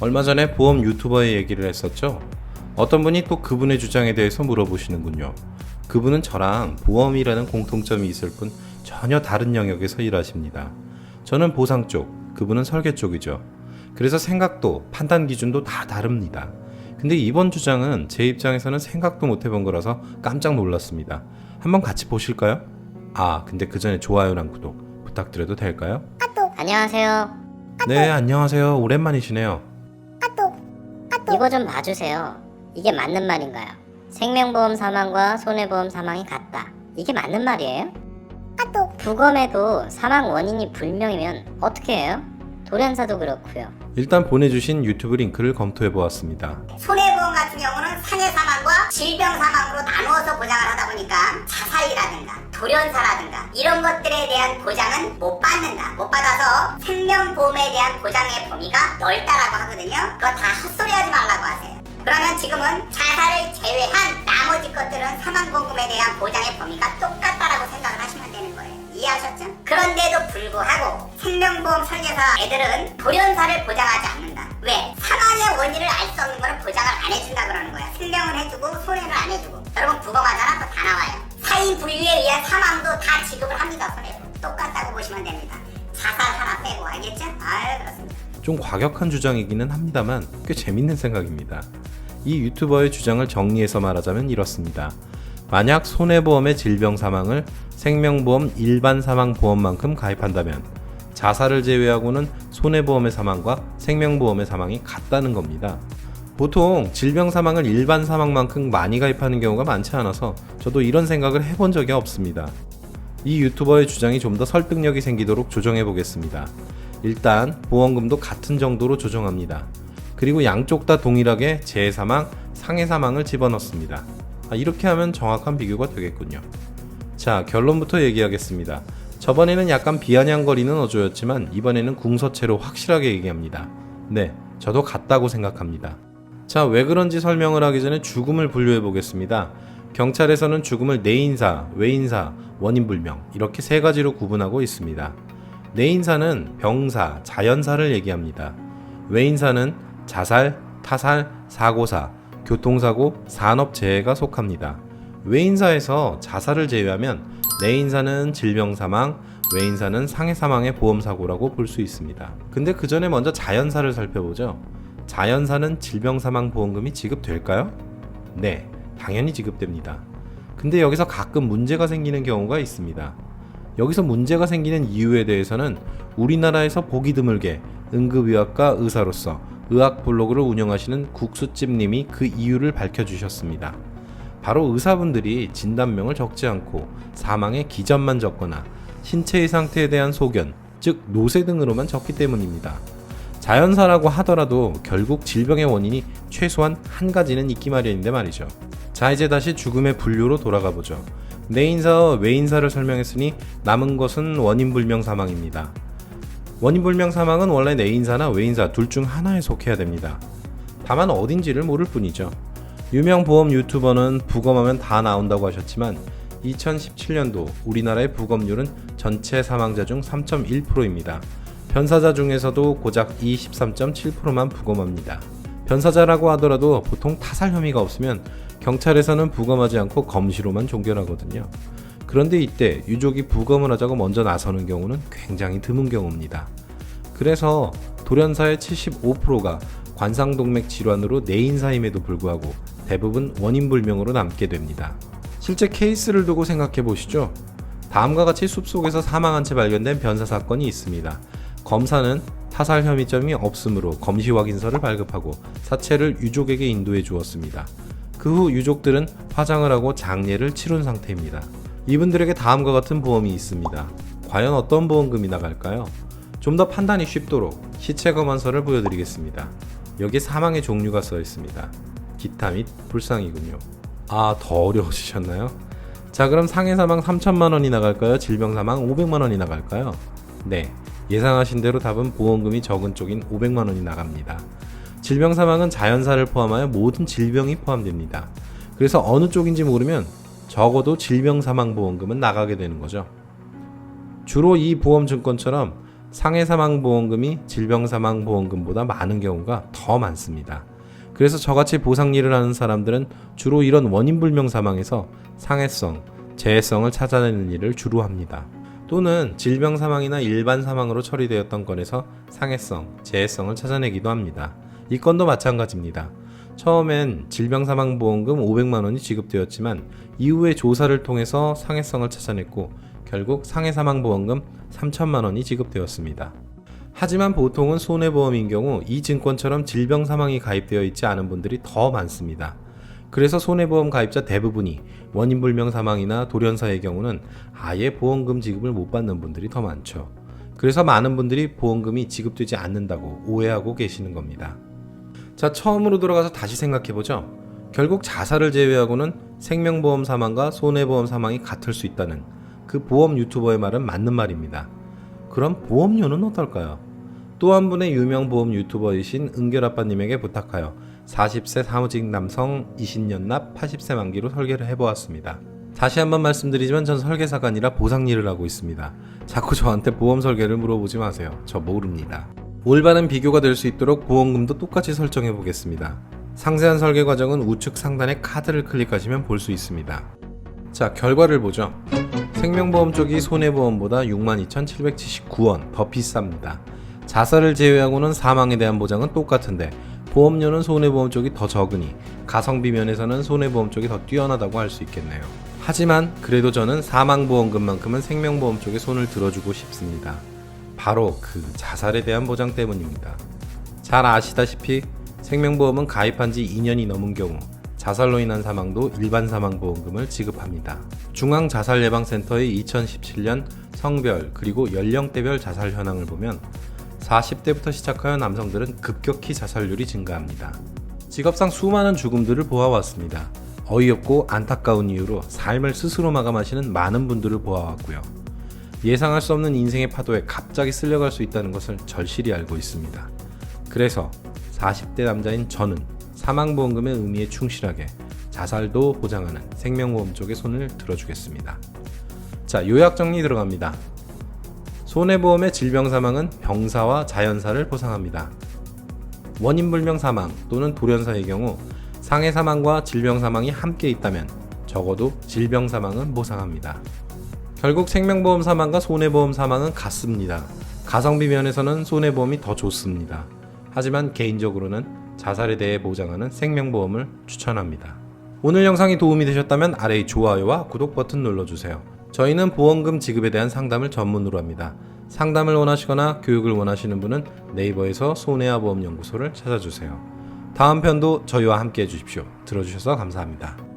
얼마 전에 보험 유튜버의 얘기를 했었죠. 어떤 분이 또 그분의 주장에 대해서 물어보시는군요. 그분은 저랑 보험이라는 공통점이 있을 뿐 전혀 다른 영역에서 일하십니다. 저는 보상 쪽, 그분은 설계 쪽이죠. 그래서 생각도 판단 기준도 다 다릅니다. 근데 이번 주장은 제 입장에서는 생각도 못 해본 거라서 깜짝 놀랐습니다. 한번 같이 보실까요? 아, 근데 그 전에 좋아요랑 구독 부탁드려도 될까요? 안녕하세요. 네, 안녕하세요. 오랜만이시네요. 이거 좀 봐주세요. 이게 맞는 말인가요? 생명보험 사망과 손해보험 사망이 같다. 이게 맞는 말이에요? 부검에도 사망 원인이 불명이면 어떻게 해요? 돌연사도 그렇고요. 일단 보내주신 유튜브 링크를 검토해 보았습니다. 손해보험 같은 경우는 상해 사망과 질병 사망으로 나누어서 보장을 하다 보니까 자살이라든가 돌연사라든가 이런 것들에 대한 보장은 못 받는다. 못 받아서 생명보험에 대한 보장의 범위가 넓다라고 하거든요. 그거 다 헛소리 하지 말라고 하세요. 그러면 지금은 자살을 제외한 나머지 것들은 사망보험에 대한 보장의 범위가 똑같다라고 생각을 하시면 되는 거예요. 이해하셨죠? 그런데도 불구하고 생명보험 설계사 애들은 돌연사를 보장하지 않는다. 왜? 사망의 원인을 좀 과격한 주장이기는 합니다만 꽤 재밌는 생각입니다. 이 유튜버의 주장을 정리해서 말하자면 이렇습니다. 만약 손해보험의 질병 사망을 생명보험 일반 사망 보험만큼 가입한다면 자살을 제외하고는 손해보험의 사망과 생명보험의 사망이 같다는 겁니다. 보통 질병 사망을 일반 사망만큼 많이 가입하는 경우가 많지 않아서 저도 이런 생각을 해본 적이 없습니다. 이 유튜버의 주장이 좀 더 설득력이 생기도록 조정해 보겠습니다. 일단 보험금도 같은 정도로 조정합니다. 그리고 양쪽 다 동일하게 재사망, 상해 사망을 집어넣습니다. 아, 이렇게 하면 정확한 비교가 되겠군요. 자, 결론부터 얘기하겠습니다. 저번에는 약간 비아냥거리는 어조였지만 이번에는 궁서체로 확실하게 얘기합니다. 네, 저도 같다고 생각합니다. 자, 왜 그런지 설명을 하기 전에 죽음을 분류해 보겠습니다. 경찰에서는 죽음을 내인사, 외인사, 원인불명 이렇게 세 가지로 구분하고 있습니다. 내인사는 병사, 자연사를 얘기합니다. 외인사는 자살, 타살, 사고사, 교통사고, 산업재해가 속합니다. 외인사에서 자살을 제외하면 내인사는 질병 사망, 외인사는 상해 사망의 보험 사고라고 볼 수 있습니다. 근데 그 전에 먼저 자연사를 살펴보죠. 자연사는 질병 사망 보험금이 지급될까요? 네, 당연히 지급됩니다. 근데 여기서 가끔 문제가 생기는 경우가 있습니다. 여기서 문제가 생기는 이유에 대해서는 우리나라에서 보기 드물게 응급의학과 의사로서 의학 블로그를 운영하시는 국수집님이 그 이유를 밝혀주셨습니다. 바로 의사분들이 진단명을 적지 않고 사망의 기전만 적거나 신체의 상태에 대한 소견, 즉 노세 등으로만 적기 때문입니다. 자연사라고 하더라도 결국 질병의 원인이 최소한 한 가지는 있기 마련인데 말이죠. 자 이제 다시 죽음의 분류로 돌아가 보죠. 내 인사와 외 인사를 설명했으니 남은 것은 원인불명 사망입니다. 원인불명 사망은 원래 내 인사나 외 인사 둘 중 하나에 속해야 됩니다. 다만 어딘지를 모를 뿐이죠. 유명 보험 유튜버는 부검하면 다 나온다고 하셨지만 2017년도 우리나라의 부검률은 전체 사망자 중 3.1%입니다. 변사자 중에서도 고작 23.7%만 부검합니다. 변사자라고 하더라도 보통 타살 혐의가 없으면 경찰에서는 부검하지 않고 검시로만 종결하거든요. 그런데 이때 유족이 부검을 하자고 먼저 나서는 경우는 굉장히 드문 경우입니다. 그래서 돌연사의 75%가 관상동맥 질환으로 내인사임에도 불구하고 대부분 원인불명으로 남게 됩니다. 실제 케이스를 두고 생각해 보시죠. 다음과 같이 숲속에서 사망한 채 발견된 변사 사건이 있습니다. 검사는 타살 혐의점이 없으므로 검시 확인서를 발급하고 사체를 유족에게 인도해 주었습니다. 그 후 유족들은 화장을 하고 장례를 치룬 상태입니다. 이분들에게 다음과 같은 보험이 있습니다. 과연 어떤 보험금이 나갈까요? 좀 더 판단이 쉽도록 시체 검안서를 보여드리겠습니다. 여기에 사망의 종류가 써 있습니다. 기타 및 불상이군요. 아, 더 어려우시셨나요? 자, 그럼 상해 사망 3천만 원이 나갈까요? 질병 사망 500만 원이 나갈까요? 네. 예상하신 대로 답은 보험금이 적은 쪽인 500만 원이 나갑니다. 질병 사망은 자연사를 포함하여 모든 질병이 포함됩니다. 그래서 어느 쪽인지 모르면 적어도 질병 사망 보험금은 나가게 되는 거죠. 주로 이 보험 증권처럼 상해 사망 보험금이 질병 사망 보험금보다 많은 경우가 더 많습니다. 그래서 저같이 보상 일을 하는 사람들은 주로 이런 원인 불명 사망에서 상해성, 재해성을 찾아내는 일을 주로 합니다. 또는 질병 사망이나 일반 사망으로 처리되었던 건에서 상해성, 재해성을 찾아내기도 합니다. 이 건도 마찬가지입니다. 처음엔 질병사망보험금 500만 원이 지급되었지만 이후에 조사를 통해서 상해성을 찾아냈고 결국 상해사망보험금 3천만 원이 지급되었습니다. 하지만 보통은 손해보험인 경우 이 증권처럼 질병사망이 가입되어 있지 않은 분들이 더 많습니다. 그래서 손해보험 가입자 대부분이 원인불명 사망이나 돌연사의 경우는 아예 보험금 지급을 못 받는 분들이 더 많죠. 그래서 많은 분들이 보험금이 지급되지 않는다고 오해하고 계시는 겁니다. 자, 처음으로 돌아가서 다시 생각해보죠. 결국 자살을 제외하고는 생명보험 사망과 손해보험 사망이 같을 수 있다는 그 보험 유튜버의 말은 맞는 말입니다. 그럼 보험료는 어떨까요? 또 한 분의 유명 보험 유튜버이신 은결아빠님에게 부탁하여 40세 사무직 남성 20년 납 80세 만기로 설계를 해보았습니다. 다시 한번 말씀드리지만 전 설계사가 아니라 보상 일을 하고 있습니다. 자꾸 저한테 보험 설계를 물어보지 마세요. 저 모릅니다. 올바른 비교가 될 수 있도록 보험금도 똑같이 설정해 보겠습니다. 상세한 설계 과정은 우측 상단의 카드를 클릭하시면 볼 수 있습니다. 자, 결과를 보죠. 생명보험 쪽이 손해보험보다 62,779원 더 비쌉니다. 자살을 제외하고는 사망에 대한 보장은 똑같은데 보험료는 손해보험 쪽이 더 적으니 가성비 면에서는 손해보험 쪽이 더 뛰어나다고 할 수 있겠네요. 하지만 그래도 저는 사망보험금만큼은 생명보험 쪽에 손을 들어주고 싶습니다. 바로 그 자살에 대한 보장 때문입니다. 잘 아시다시피 생명보험은 가입한 지 2년이 넘은 경우 자살로 인한 사망도 일반 사망보험금을 지급합니다. 중앙자살예방센터의 2017년 성별 그리고 연령대별 자살 현황을 보면 40대부터 시작하여 남성들은 급격히 자살률이 증가합니다. 직업상 수많은 죽음들을 보아왔습니다. 어이없고 안타까운 이유로 삶을 스스로 마감하시는 많은 분들을 보아왔고요. 예상할 수 없는 인생의 파도에 갑자기 쓸려갈 수 있다는 것을 절실히 알고 있습니다. 그래서 40대 남자인 저는 사망보험금의 의미에 충실하게 자살도 보장하는 생명보험 쪽에 손을 들어주겠습니다. 자, 요약 정리 들어갑니다. 손해보험의 질병 사망은 병사와 자연사를 보상합니다. 원인불명 사망 또는 돌연사의 경우 상해 사망과 질병 사망이 함께 있다면 적어도 질병 사망은 보상합니다. 결국 생명보험 사망과 손해보험 사망은 같습니다. 가성비 면에서는 손해보험이 더 좋습니다. 하지만 개인적으로는 자살에 대해 보장하는 생명보험을 추천합니다. 오늘 영상이 도움이 되셨다면 아래의 좋아요와 구독 버튼 눌러주세요. 저희는 보험금 지급에 대한 상담을 전문으로 합니다. 상담을 원하시거나 교육을 원하시는 분은 네이버에서 손해와 보험연구소를 찾아주세요. 다음 편도 저희와 함께 해주십시오. 들어주셔서 감사합니다.